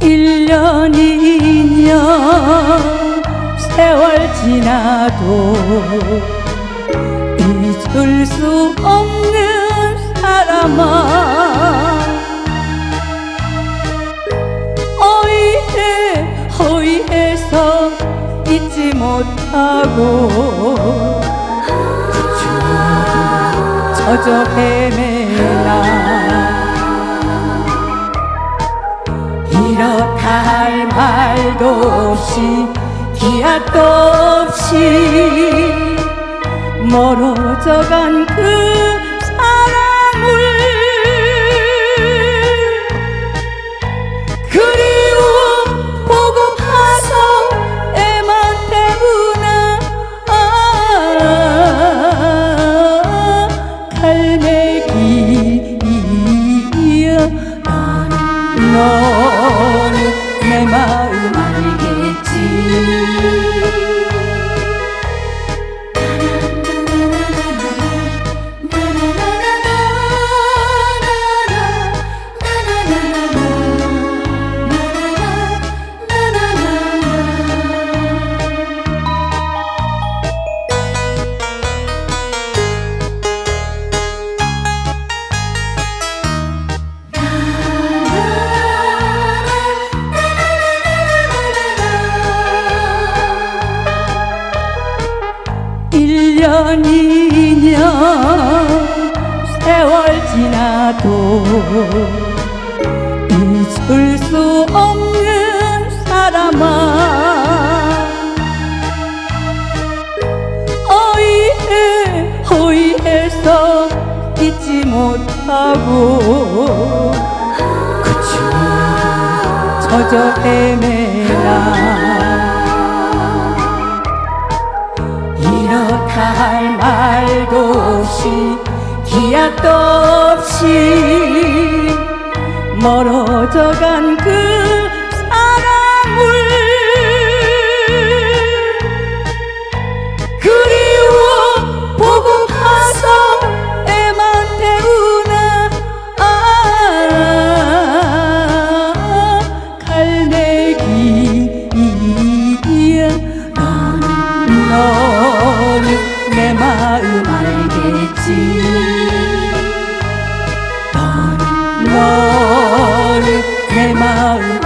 1년이년 세월 지나도 잊을 수 없는 사람아. 어이해 허이해서 잊지 못하고 저저 헤매나 말도 없이 기약도 없이 멀어져간 그 사람을 그리워 보고 파서 애만 태우나 아, 갈매 1년이년 세월 지나도 잊을 수 없는 사람아. 어이해 허위해서 잊지 못하고 그춤 젖어 헤매나 할 말도 없이 기약도 없이 멀어져간 그 사람을 그리워 보고 파서 애만 태우나 아 갈매기야. 내 마음 알겠지. 너는 내 마음